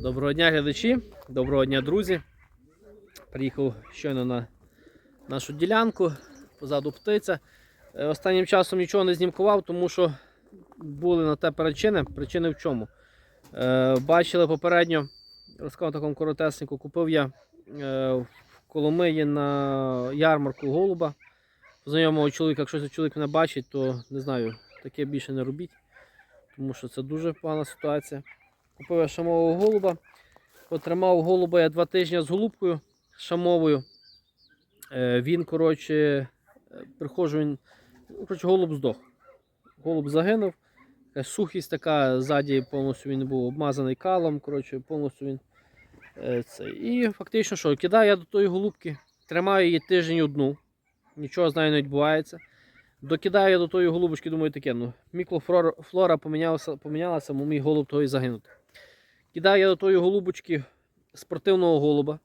Доброго дня, глядачі, доброго дня, друзі. Приїхав щойно на нашу ділянку, позаду птиця. Е, Останнім часом нічого не знімкував, тому що були на те причини. Причини в чому? Е, бачили попередньо, розказав такому коротесеньку, купив я е, в Коломиї на ярмарку голуба. Знайомого чоловіка, якщо чоловік мене бачить, то не знаю, таке більше не робіть, тому що це дуже погана ситуація. Купив я шамового голуба. Потримав голуба я два тижні з голубкою шамовою. Е, Він, коротше, е, приходжу, він. Коротше, голуб здох. Голуб загинув. Сухість така, ззаді повністю він був обмазаний калом. Коротше, повністю він. е, Це. І фактично що, кидаю я до тої голубки, тримаю її тиждень одну. Нічого з нею не відбувається. Докидаю я до тої голубочки, думаю, таке, ну, мікрофлора помінялася, помінялася, мій голуб той загинути. Кидаю я до тої голубочки спортивного голуба.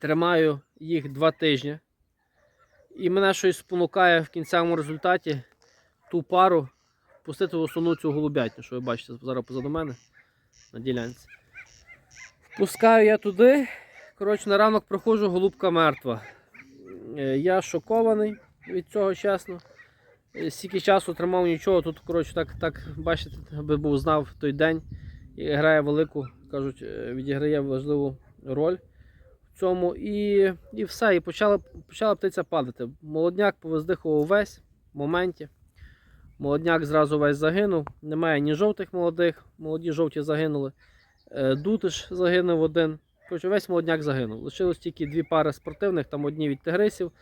Тримаю їх два тижні. І мене щось спонукає в кінцевому результаті ту пару пустити в основну цю голубятню, що ви бачите зараз позаду мене на ділянці. Впускаю я туди. Коротше, на ранок проходжу, голубка мертва. Е, Я шокований від цього, чесно. Е, Стільки часу тримав нічого, тут, коротше, так, так бачите, аби був знав той день і грає велику, кажуть, е, відіграє важливу роль в цьому. І, і все. І почала, почала птиця падати. Молодняк повиздихував весь в моменті. Молодняк зразу весь загинув. Немає ні жовтих молодих, молоді жовті загинули. Е, Дутиш загинув один. Коротше, весь молодняк загинув. Лишилось тільки дві пари спортивних, там одні від тигрисів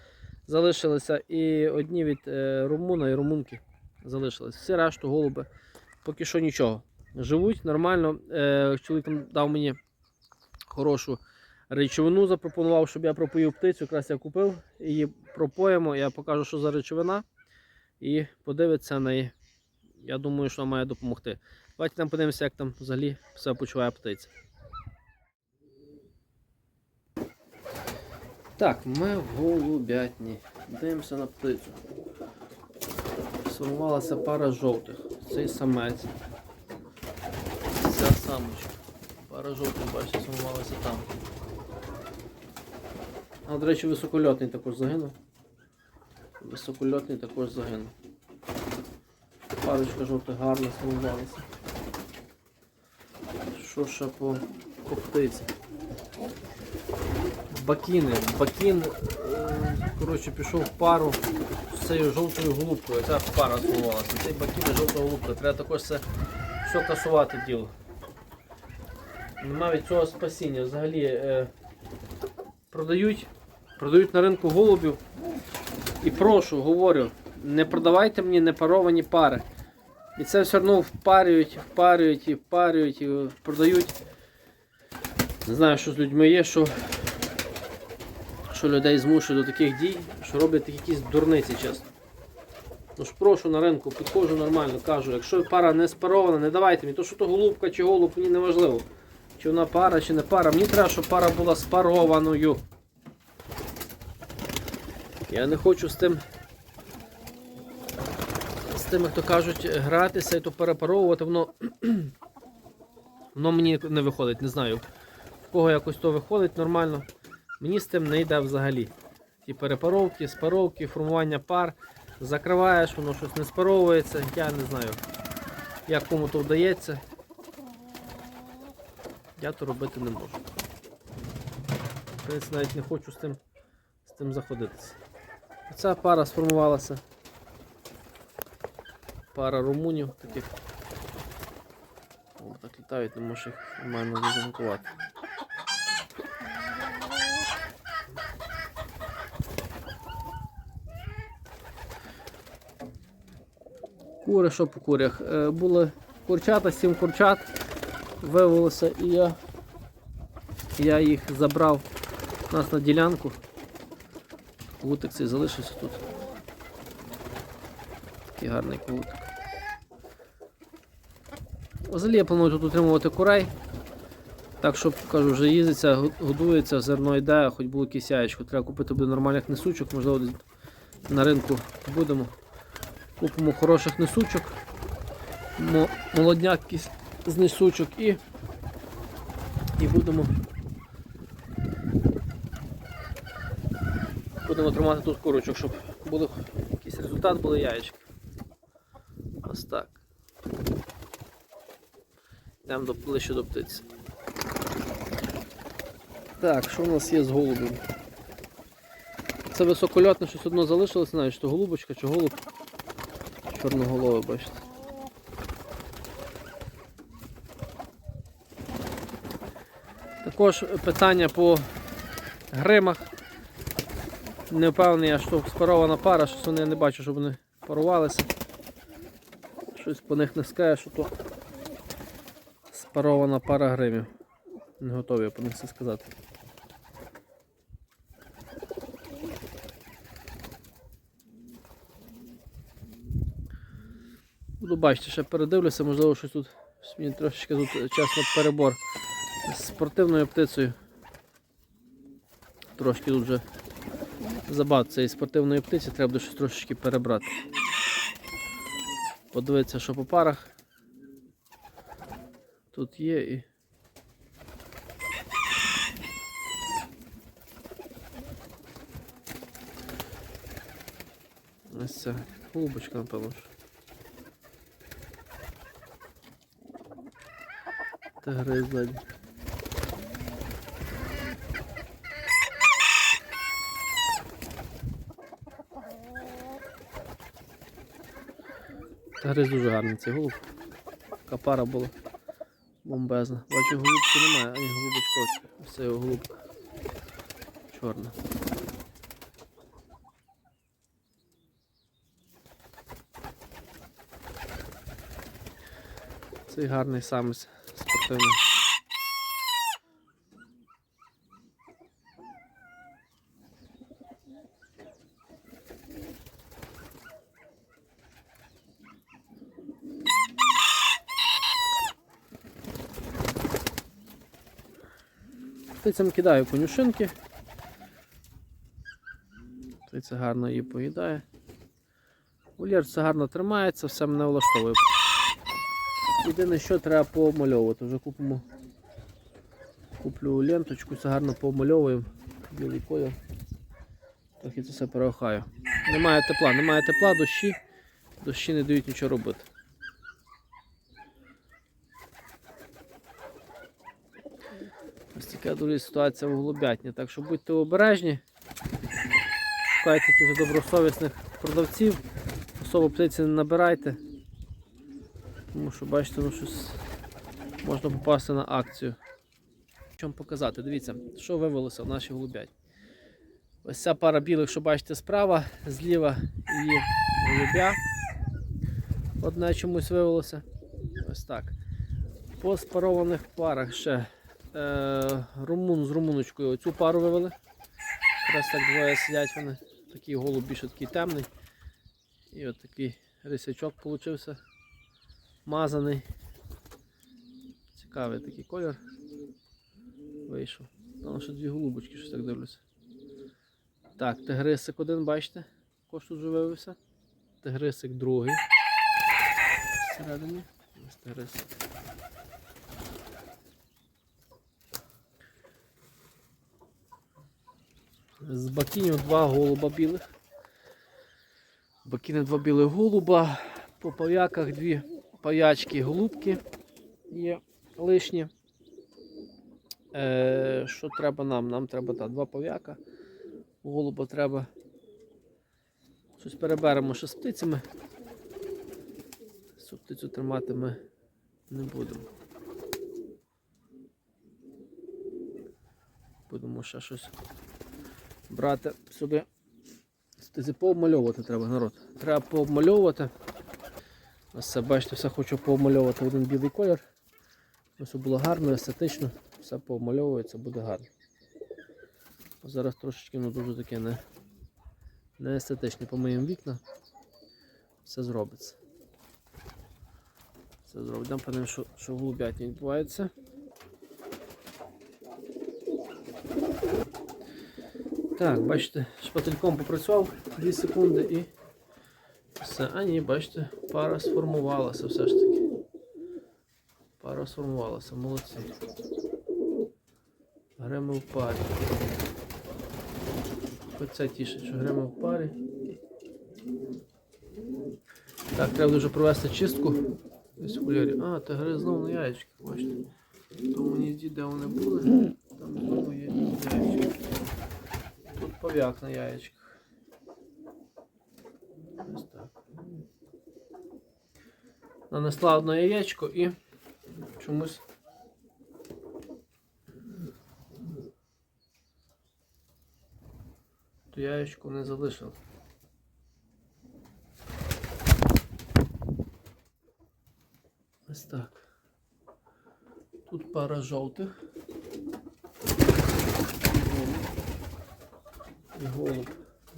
залишилися, і одні від е, румуна і румунки залишились. Всі решту голуби поки що нічого. Живуть нормально. Е, чоловік дав мені хорошу речовину, запропонував, щоб я пропоїв птицю. Якраз я купив, її пропоїмо. Я покажу, що за речовина. І подивиться на неї. Я думаю, що вона має допомогти. Давайте там подивимося, як там взагалі все почуває птиця. Так, ми в голубятні. Дивимося на птицю. Сформувалася пара жовтих. Цей самець. Ця. Пара жовтих, бачите, сформувалася там. А, до речі, високольотний також загинув. Високольотний також загинув. Парочка жовтих гарно сформувалася. Що ще по, по птиці? Бакіни. Бакін е, коротше, пішов в пару з цією жовтою голубкою. Ця пара сховалася. Цей бакін і жовта голубка. Треба також це все касувати діло. Нема цього спасіння. Взагалі е, продають, продають на ринку голубів. І прошу, говорю, не продавайте мені непаровані пари. І це все одно впарюють, впарюють і впарюють і продають. Не знаю, що з людьми є, що що людей змушує до таких дій, що роблять якісь дурниці, чесно. Ну ж прошу на ринку, підходжу нормально, кажу, якщо пара не спарована, не давайте мені, то що то голубка чи голуб, мені не важливо. Чи вона пара, чи не пара. Мені треба, щоб пара була спарованою. Я не хочу з тим, з тими, хто кажуть, гратися і то перепаровувати, воно, воно мені не виходить, не знаю. В кого якось то виходить нормально. Мені з тим не йде взагалі. Ті перепаровки, спаровки, формування пар. Закриваєш, воно щось не спаровується. Я не знаю, як кому то вдається. Я то робити не можу. Принципі, навіть не хочу з тим, з тим заходитися. Ця пара сформувалася. Пара румунів таких. О, так літають, не можеш їх нормально визамкувати. Кури, що по курях? Е, були курчата, сім курчат виявилося і я, я їх забрав у нас на ділянку. Кутик цей залишився тут. Такий гарний кутик. Взагалі я планую тут утримувати курей. Так, щоб кажу, вже їздиться, годується, зерно йде, хоч було якесь яєчко. Треба купити буде нормальних несучок, можливо, на ринку будемо. Купимо хороших несучок, молодняк з несучок і І будемо. Будемо тримати тут курочок, щоб були якийсь результат, були яєчки. Ось так. Йдемо до, ближче до птиці. Так, що у нас є з голубем? Це високольотне, щось одно залишилось, знаю, то голубочка, чи голуб. Чорноголове, бачите. Також питання по гримах. Не впевнений, я, що спарована пара, щось вони я не бачу, щоб вони парувалися. Щось по них не скаже, що то спарована пара гримів. Не готовий я по них це сказати. Буду бачити, ще передивлюся, можливо, щось тут мені трошечки тут чесно перебор з спортивною птицею. Трошки тут вже забагато цієї спортивної птиці, треба буде щось трошечки перебрати. Подивитися, що по парах тут є і. Ось ця голубочка, напевно. Та ззаді. Гриз дуже гарний цей голуб. Така пара була бомбезна. Бачу, голубки немає, а ні, голубочка Все його голубка. Чорна. Цей гарний самець спортивний. Птицям кидаю конюшинки. Птиця гарно її поїдає. Вольєр гарно тримається, все мене влаштовує. Єдине, що треба пообмальовувати. Вже купимо. Куплю ленточку, це гарно пообмальовуємо. Білий колір. Трохи це все переохаю. Немає тепла, немає тепла, дощі. Дощі не дають нічого робити. Така дуже ситуація в голубятні. Так що будьте обережні. Шукайте таких добросовісних продавців. Особо птиці не набирайте. Тому що бачите, ну щось можна попасти на акцію. Що вам показати? Дивіться, що вивелося в нашій голубятні. Ось ця пара білих, що бачите справа, зліва її голубя. Одне чомусь вивелося. Ось так. По спарованих парах ще е, румун з румуночкою оцю пару вивели. Якраз так двоє сидять вони. Такий голуб більше такий темний. І от такий рисячок получився. Мазаний. Цікавий такий колір. Вийшов. Там ще дві голубочки, щось так дивлюся. Так, тигрисик один, бачите? Також тут вже вивився. Тигрисик другий. Всередині. Ось тигрисик. З бакінів два голуба білих. Бакіни два білих голуба. По пав'яках дві паячки голубки є лишні. Е, що треба нам? Нам треба та, два пав'яка. Голуба треба. Щось переберемо ще з птицями. Цю птицю тримати ми не будемо. Будемо ще щось брати собі. Птиці пообмальовувати треба, народ. Треба пообмальовувати. Ось це, бачите, все хочу пообмальовувати один білий колір. Щоб було гарно, естетично, все пообмальовується, буде гарно. Зараз трошечки ну, дуже таке не, не естетичне. Помиємо вікна. Все зробиться. Все зробимо. Подивимось, що, що голубятні відбувається. Так, бачите, шпательком попрацював 2 секунди і все. А ні, бачите, пара сформувалася все ж таки. Пара сформувалася, молодці. Греми в парі. Оце тішить, що греми в парі. Так, треба дуже провести чистку. Ось кольорі. А, та гри знову на яєчки, бачите. Тому гнізді, де вони були, там знову є яєчки. Пов'як на яєчках. Ось так. Нанесла одне яєчко і чомусь. То яєчко не залишив. Ось так. Тут пара жовтих. І голуб.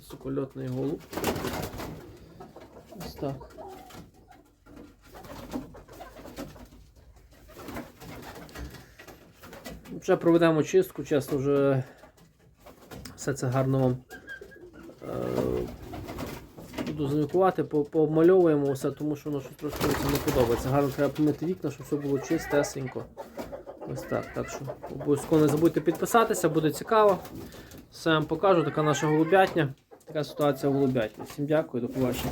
Сокольотний голуб. Ось так. Вже проведемо чистку, чесно, вже все це гарно вам е, буду замікувати, по- пообмальовуємо все, тому що воно щось трошки не подобається. Гарно треба помити вікна, щоб все було чистесенько. Ось так. Так що обов'язково не забудьте підписатися, буде цікаво. Все вам покажу, така наша голубятня. Така ситуація в голубятні. Всім дякую, до побачення.